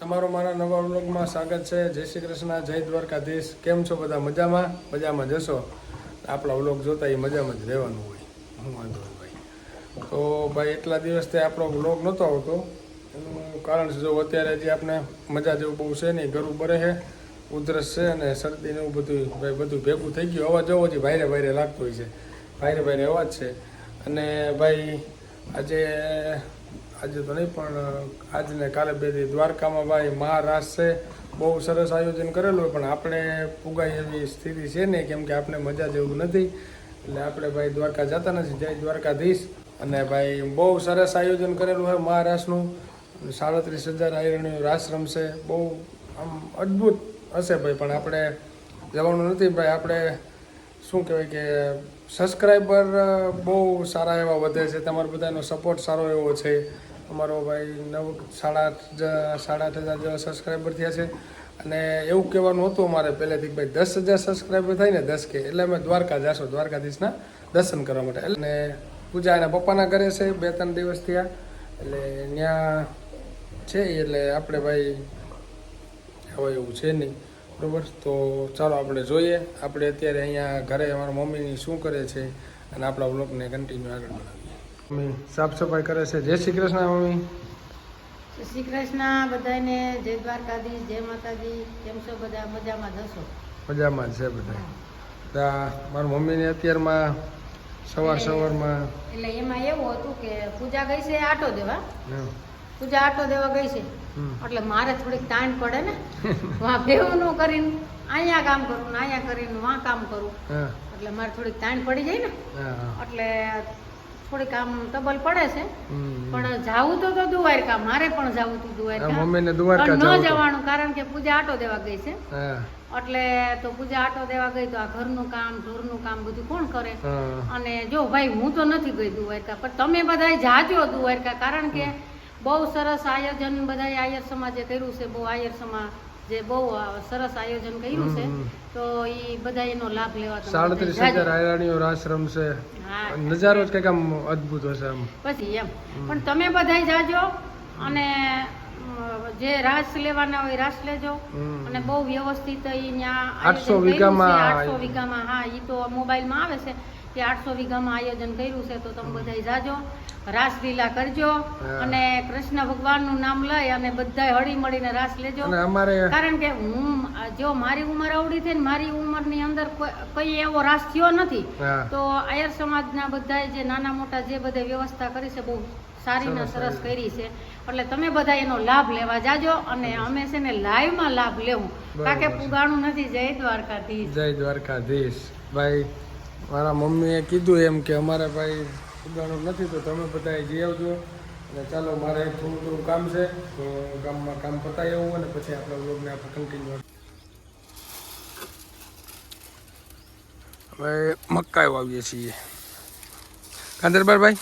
તમારો મારા નવા વ્લોગમાં સ્વાગત છે. જય શ્રી કૃષ્ણ, જય દ્વારકાધીશ. કેમ છો બધા? મજામાં? મજામાં જશો? આપણા વ્લોગ જોતા એ મજામાં જ રહેવાનું હોય. હું વાંધો ભાઈ. તો ભાઈ, એટલા દિવસથી આપણો વ્લોગ નહોતો આવતો. એનું કારણ છે જો અત્યારે જે આપણે મજા જેવું બહુ છે નહીં, ગરું બરે છે, ઉધરસ છે અને શરદી ને એવું બધું ભાઈ બધું ભેગું થઈ ગયું. અવાજ જવો છે ભાઈરે ભાઈરે લાગતો હોય છે. ભાઈરે ભાઈરે અવાજ છે. અને ભાઈ, આજે આજે તો નહીં, પણ આજને કાલે બે દ્વારકામાં ભાઈ મહારાસ છે, બહુ સરસ આયોજન કરેલું હોય, પણ આપણે પુગાય એવી સ્થિતિ છે નહીં, કેમ કે આપણે મજા જેવું નથી. એટલે આપણે ભાઈ દ્વારકા જતા નથી. જય દ્વારકાધીશ. અને ભાઈ બહુ સરસ આયોજન કરેલું હોય મહારાસનું સાડત્રીસ હજાર આયરણીઓ રાસ રમશે બહુ આમ અદ્ભુત હશે ભાઈ, પણ આપણે જવાનું નથી. ભાઈ, આપણે શું કહેવાય કે સબસ્ક્રાઈબર બહુ સારા એવા વધે છે. તમારા બધાનો સપોર્ટ સારો એવો છે. અમારો ભાઈ નવ સાડા આઠ સાડા આઠ હજાર જેવા સબસ્ક્રાઈબર થયા છે. અને એવું કહેવાનું હતું અમારે પહેલેથી ભાઈ દસ હજાર સબસ્ક્રાઈબર થાય ને દસ કે, એટલે અમે દ્વારકા જાશો, દ્વારકાધીશના દર્શન કરવા માટે. એટલે પૂજા એના પપ્પાના ઘરે છે, બે ત્રણ દિવસ થયા. એટલે ત્યાં છે એટલે આપણે ભાઈ હવે એવું છે નહીં. બરોબર? તો ચાલો આપણે જોઈએ. આપણે અત્યારે અહીંયા ઘરે અમારા મમ્મીની શું કરે છે અને આપણા બ્લોગને કન્ટિન્યુ આગળ બનાવીએ મમ્મી સાફ સફાઈ કરે છે. જય શ્રી કૃષ્ણ મમ્મી. જય શ્રી કૃષ્ણ બધાને જય દ્વારકાધીશ જય માતાજી. કેમ છો બધા? મજામાં જશો મજામાં છે બધા. તા મારા મમ્મીને અત્યારમાં સવાર સવારમાં એટલે એમાં એવું હતું કે પૂજા ગઈ છે આટો દેવા. પૂજા આટો દેવા ગઈ છે. એટલે મારે થોડીક તાણ પડે ને. વાં ભેવું કરીને અહીંયા કામ કરું ને અહીંયા કરીને વાં કામ કરું. એટલે મારે થોડીક તાણ પડી જાય ને. એટલે થોડીક આમ તબલ પડે છે. પણ જાવું તો તો દ્વારકા મારે પણ જાવું હતું દુવારકા. મમ્મીને દ્વારકા ન જવાનું કારણ કે પૂજા આટો દેવા ગઈ છે. એટલે તો પૂજા આટો દેવા ગઈ તો આ ઘરનું કામ ઢોરનું કામ બધું કોણ કરે? અને જો ભાઈ હું તો નથી ગઈ દ્વારકા પણ તમે બધા જાજો દ્વારકા કારણ કે બહુ સરસ આયોજન બધા આયર સમાજે કર્યું છે બહુ આયર સમાજ જે બહુ સરસ આયોજન કર્યું છે તો એ બધા એનો લાભ લેવા સાડત્રીસ હજાર. આયરાણીઓ આશ્રમ છે. નજારો જ કંઈક આમ અદ્ભુત હશે આમ. પછી એમ. પણ તમે બધા જાજો અને જે રાસ લેવાના હોય રાસ લેજો. અને બહુ વ્યવસ્થિત અહીંયા ન્યા 800 આયોજન કર્યું છે. વીઘામાં આઠસો વીઘામાં. હા એ તો મોબાઈલમાં આવે છે. કે આઠસો વીઘામાં આયોજન કર્યું છે તો તમે બધા જાજો રાસલીલા કરજો અને કૃષ્ણ ભગવાનનું નામ લઈ અને બધા હળી મળીને રાસ લેજો. કારણ કે હું જો મારી ઉંમર આવડી થઈ ને મારી ઉંમરની અંદર કોઈ એવો રાસ થયો નથી તો આયર સમાજના બધાએ જે નાના મોટા જે બધા વ્યવસ્થા કરી છે બહુ સારી ને સરસ. કરી છે. એટલે તમે બધા એનો લાભ લેવા જાજો અને અમે છે ને લાઈવમાં લાભ લેવું. કારણ કે પુગાણું નથી જય દ્વારકાધીશ. જય દ્વારકાધીશ. ભાઈ મારા મમ્મીએ કીધું એમ કે અમારે ભાઈ ઉગાડું નથી તો તમે બધા જઈ આવજો. અને ચાલો મારે થોડું થોડું કામ છે તો ગામમાં કામ પતાવી આવું અને પછી આપણે વ્લોગને આપણે કન્ટિન્યુ હવે મકાઈ વાવીએ છીએ. કાંદરબાર ભાઈ?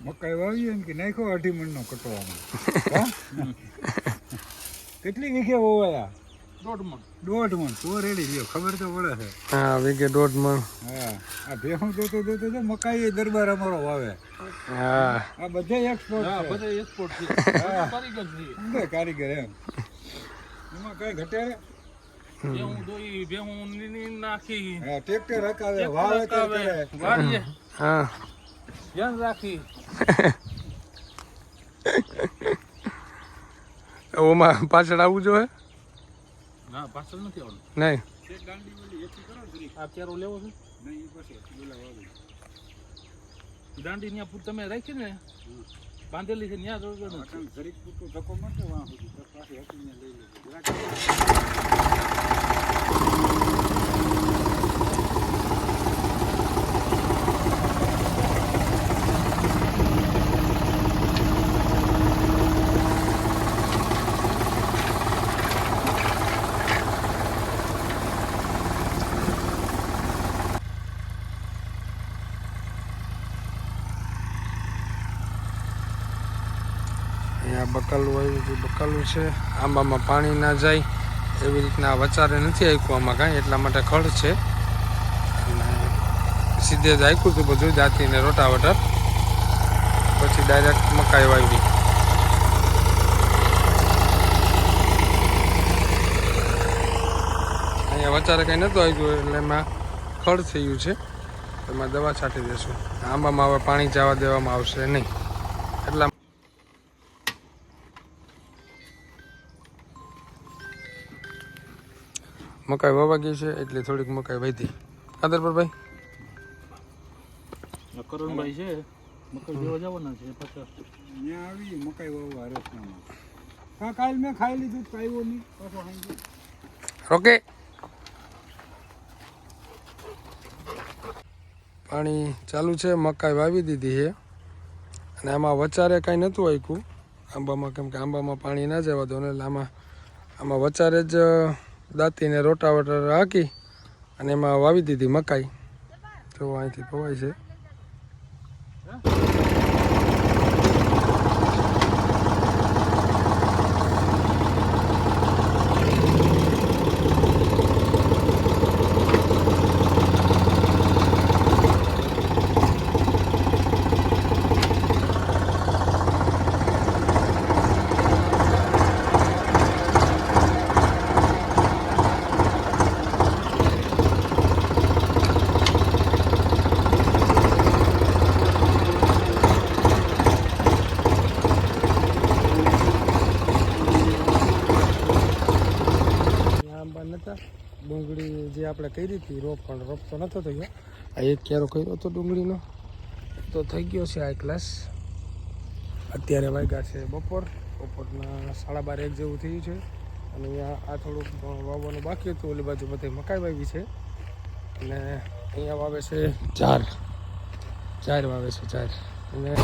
મકાઈ વાવીએ ને કે નાખ્યો અઢી મણનો કટવામાં. કેટલી વીઘે વવાયા? દોઢ મણ દોઢ મણ તો રેડી ખબર તો પડે છે. હા વીઘે દોઢ મણ હા આ ભેહું જોતો જોતો જો મકાઈ દરબાર અમારો વાવે. હા. આ બધે એક્સપોર્ટ હા બધા એક્સપોર્ટ છે. હા. કારીગર છે. કારીગર એમ. એમાં કઈ ઘટે રે? ટ્રેક્ટર હકાવે હકાવે, કરે હા. ધ્યાન રાખી. ઓમાં પાછળ આવવું જોઈએ? ના પાર્સલ નથી આવવાનું. નહીં. આ કેરો લેવો છે? નહીં, ઈ પછી પેલા વાવી. દાંડી ત્યાં પૂર તમે રાખી ને બાંધેલી છે ત્યાં જોડે નથી. અટાણે જરીક પૂરતો ધક્કો મળશે સુધી પાછી હકીને લઈ લેજો. બકાલું આવ્યું જે બકાલું છે. આંબામાં પાણી ના જાય, એવી રીતના વચારે નથી આંક્યું આમાં કાંઈ, એટલા માટે ખડ છે. સીધે જ આંક્યું હતું બધું જાતીને રોટાવટર. પછી ડાયરેક્ટ મકાઈ વાવી અહીંયા વચારે કંઈ નહોતું આવ્યું એટલે એમાં ખડ ગયું છે. એમાં દવા છાંટી દેશું. આંબામાં હવે પાણી જવા દેવામાં આવશે નહીં. એટલા મકાઈ વાવા ગઈ છે એટલે થોડીક મકાઈ વધી. કાદર પર ભાઈ? કરણભાઈ છે મકાઈ લેવા જવાના છે પચાસ ત્યાં આવી મકાઈ વાવવા રસનામાં હા કાલ મેં ખાઈ લીધું આવ્યો નહીં. પાછો સાંજે ઓકે પાણી ચાલુ છે મકાઈ વાવી દીધી છે. અને આમાં વચારે કાંઈ નહોતું આપ્યું આંબામાં કેમ કે આંબામાં પાણી ના જવા દો ને એટલે આમાં આમાં વચારે જ દાંતીને રોટાવટર હાકી અને એમાં વાવી દીધી મકાઈ. તો અહીંથી પવાય છે અહીંયા આંબા નહોતા ડુંગળી જે આપણે કરી હતી, રોપ પણ રોપ તો નહોતો થયો. આ એક ક્યારો કર્યો હતો ડુંગળીનો. તો થઈ ગયો છે આ ક્લાસ અત્યારે વાગ્યા છે બપોર. બપોરના સાડા બાર એક જેવું થયું છે. અને અહીંયા આ થોડુંક વાવવાનું બાકી હતું. ઓલી બાજુ બધે મકાઈ વાવી છે. અને અહીંયા વાવે છે ચાર. ચાર વાવે છે ચાર. અને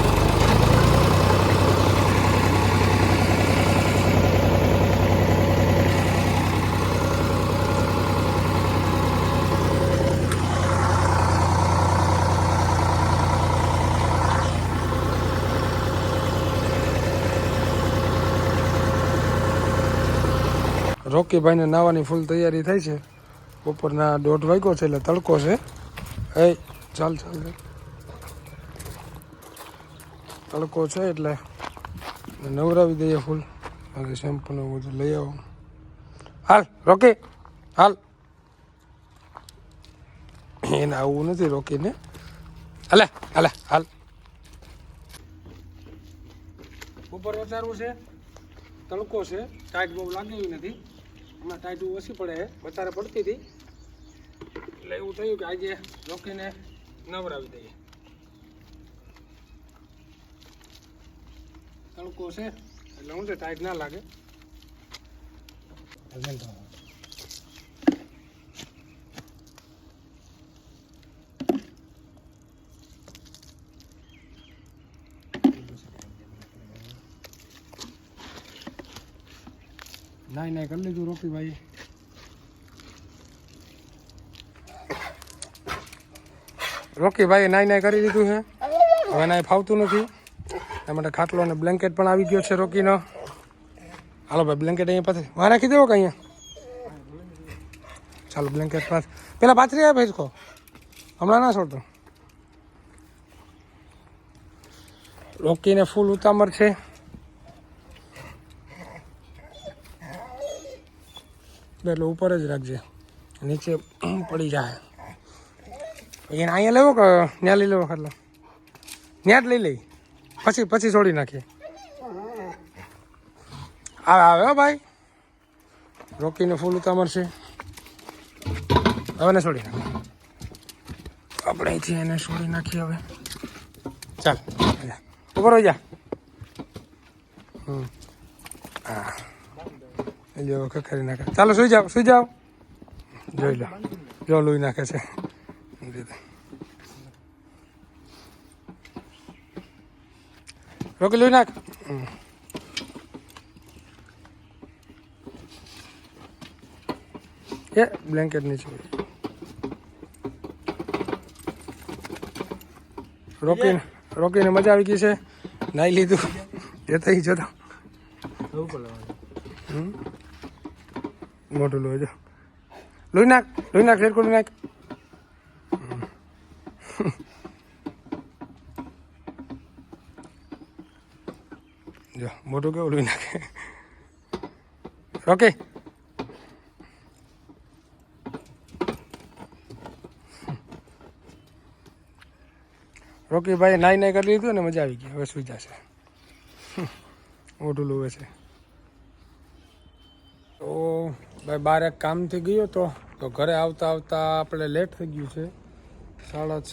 રોકીભાઈને નાવાની ફૂલ તૈયારી થઈ છે. બપોરના દોઢ વાગ્યો છે એટલે તડકો છે. એ ચાલ ચાલ. તડકો છે એટલે નવરાવી દઈએ ફૂલ અને શેમ્પુ ને બધું લઈ આવો. હાલ, રોકી, હાલ. એને આવવું નથી રોકીને. હાલે હાલે, હાલ. ઉપર વચારવું છે. તડકો છે. ટાઈટ બહુ લાગે નથી. હમણાં ટાઈટ ઓછી પડે વધારે પડતી હતી. એટલે એવું થયું કે આજે રોકીને નવરાવી દઈએ. તડકો છે. એટલે હું છે, ટાઈટ ના લાગે. નાઈ નાઈ કરી લીધું રોકી ભાઈ ભાઈ નાઈ કરી લીધું છે. હવે નાઈ ફાવતું નથી. એના માટે ખાટલો અને બ્લેન્કેટ પણ આવી ગયો છે રોકીનો. હાલો ભાઈ બ્લેન્કેટ અહીંયા પાસે વાહ નાખી દેવો કે અહીંયા? ચાલો બ્લેન્કેટ પાસ પેલા પાથરી આવે ભાઈ કહો હમણાં ના છોડતો. રોકીને ફૂલ ઉતામર છે. એટલે ઉપર જ રાખજે. નીચે પડી જાય. એને અહીંયા લેવો કે ત્યાં લઈ લેવો એટલે ત્યાં જ લઈ લઈ. પછી પછી છોડી નાખીએ. આવે આવે હો ભાઈ. રોકીને ફૂલ ઉતામર છે હવે ને છોડી નાખ આપણે અહીંથી એને છોડી નાખીએ હવે. ચાલ. ઉપર જા. હમ. હા જો ખખરી નાખે. ચાલો સુઈ જાઓ સુઈ જાઓ. જોઈ લો. જો લોહી નાખે છે. રોકી લોહી નાખ. એ બ્લેન્કેટ નીચે રોકીને રોકીને મજા આવી ગઈ છે. નાઈ લીધું. એ થઈ જતો હમ. મોટું લોહી જો. લોહી નાખ લોહી નાખ રેડ કરી નાખ. જો મોટું કેવું લોહી નાખે? ઓકે. રોકી ભાઈ નાઈ નાઈ કરી લીધું ને મજા આવી ગઈ. હવે સુઈ જશે. મોટું લોવે છે. તો ભાઈ બાર એક કામથી ગયો તો તો ઘરે આવતા આવતા આપણે લેટ થઈ ગયું છે. સાડા છ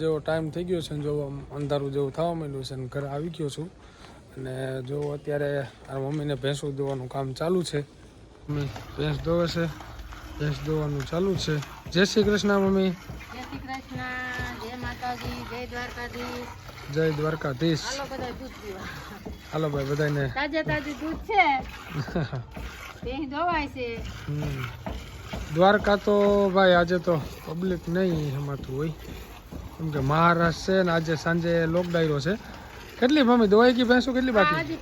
જેવો ટાઈમ થઈ ગયો છે જો અંધારું જેવું થવા માંડ્યું છે ને ઘરે આવી ગયો છું. અને જો અત્યારે મારા મમ્મીને ભેંસો દોવાનું કામ ચાલુ છે. મમ્મી ભેંસ દોવે છે ભેંસ દોવાનું ચાલુ છે. જય શ્રી કૃષ્ણ મમ્મી. જય શ્રી કૃષ્ણ જય માતાજી જય દ્વારકાધીશ. જય દ્વારકાધીશ. હાલો ભાઈ બધાને તાજે તાજું દૂધ છે. ધોવાય છે. દ્વારકા તો ભાઈ આજે તો પબ્લિક નહીં હમાતું હોય. કેમ કે મહારાષ્ટ્ર છે ને આજે સાંજે લોક ડાયરો છે. કેટલી મમ્મી દવાઈ ગઈ ભેંસો કેટલી બાકી?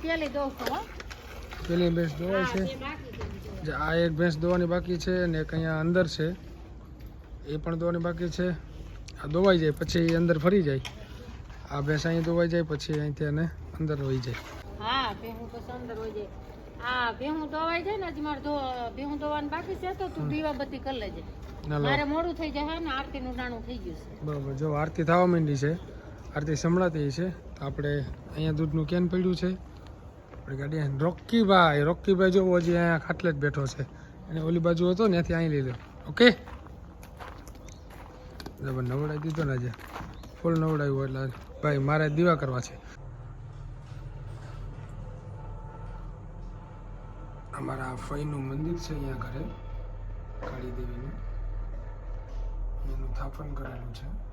પેલી ભેંસ દોવાય છે. આ એક ભેંસ દોવાની બાકી છે ને એક અહીંયા અંદર છે. એ પણ દોવાની બાકી છે. આ દોવાઈ જાય પછી અંદર ફરી જાય. આ ભેંસ અહીં દોવાઈ જાય પછી અહીંથી એને અંદર વહી જાય. હા ભેંસ અંદર હોય જાય. હા ભેહું ધોવાય છે ને હજી મારે ધો ભેહું ધોવાનું બાકી છે તો તું દીવાબત્તી કરી લેજે. મારે મોડું થઈ જાય ને આરતીનું નાણું થઈ ગયું છે. બરાબર જો આરતી થવા માંડી છે. આરતી સંભળાતી છે. તો આપણે અહીંયા દૂધનું કેન પડ્યું છે. આપણે ગાડી રોકીભાઈ રોકીભાઈ જો હજી અહીંયા ખાટલે જ બેઠો છે. અને ઓલી બાજુ હતો ને ત્યાંથી અહીં લીધો ઓકે? બરાબર નવડાવી દીધો ને આજે. ફૂલ નવડાવ્યું એટલે ભાઈ મારે દીવા કરવા છે. અમારા ફઈનું મંદિર છે અહીંયા ઘરે કાળી દેવીનું. એનું સ્થાપન કરેલું છે.